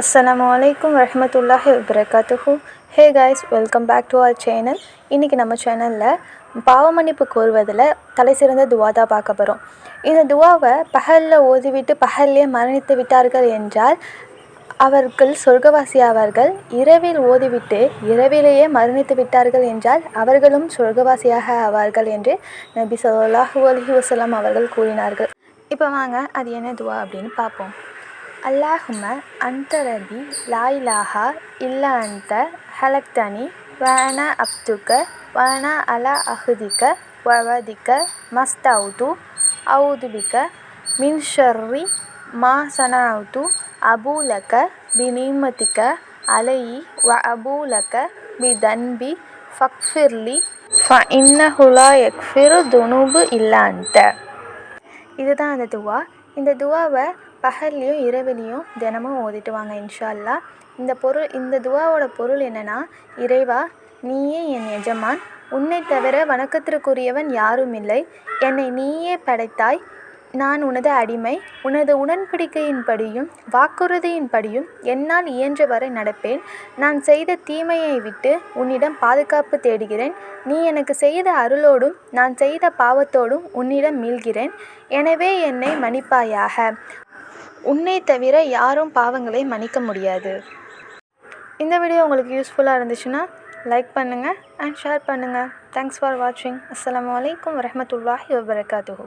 அஸ்லாம் அலைக்கும் வரமத்துல்லாஹி வபரகாத்துஹூ hey guys welcome back to our channel இன்றைக்கி நம்ம சேனலில் பாவமன்னிப்பு கோருவதில் தலை சிறந்த துவா தான் பார்க்க போகிறோம் இந்த துவாவை பகலில் ஓதிவிட்டு பகல்லே மரணித்து விட்டார்கள் என்றால் அவர்கள் சொர்க்கவாசி ஆவார்கள் இரவில் ஓதிவிட்டு இரவிலேயே மரணித்து விட்டார்கள் என்றால் அவர்களும் சொர்க்கவாசியாக ஆவார்கள் என்று நபி ஸல்லல்லாஹு அலி வசலாம் அவர்கள் கூறினார்கள். இப்போ வாங்க அது என்ன துவா அப்படின்னு பார்ப்போம். அல்லாஹும அந்தரபி லாயிலாஹா இல்லா அந்த ஹலக்தனி வானா அப்துக்க வானா அலா அஹுதிக்க வவதிக்க மஸ்தவுது அவுதுபிக்க மின் ஷர்ரி மா சனாவுது அபூலக்க பினிமதிக்க அலையி வ அபூலக்க பிதன்பி ஃபக்ஃபிர்லி ஃப இன்னஹுலா எக்ஃபிரு துனுபு இல்லாந்த இதுதான் அந்த துவா. இந்த துவாவை பகல்லையும் இரவுலையும் தினமும் ஓதிட்டு வாங்க இன்ஷா அல்லாஹ் இந்த பொருள் இந்த துவாவோட பொருள் என்னன்னா இறைவா நீயே என் எஜமான். உன்னை தவிர வணக்கத்திற்குரியவன் யாரும் இல்லை. என்னை நீயே படைத்தாய். நான் உனது அடிமை. உனது உடன்படிக்கையின்படியும் வாக்குறுதியின்படியும் என்னால் இயன்றவரை நடப்பேன். நான் செய்த தீமையை விட்டு உன்னிடம் பாதுகாப்பு தேடுகிறேன். நீ எனக்கு செய்த அருளோடும் நான் செய்த பாவத்தோடும் உன்னிடம் மீள்கிறேன். எனவே என்னை மன்னிப்பாயாக. உன்னை தவிர யாரும் பாவங்களை மன்னிக்க முடியாது. இந்த வீடியோ உங்களுக்கு யூஸ்ஃபுல்லாக இருந்துச்சுன்னா லைக் பண்ணுங்கள் அண்ட் ஷேர் பண்ணுங்கள் தேங்க்ஸ் ஃபார் வாட்சிங் அஸ்லாம் அலைக்கும் வரமத்துல்லாஹி வபரகாத்துஹூ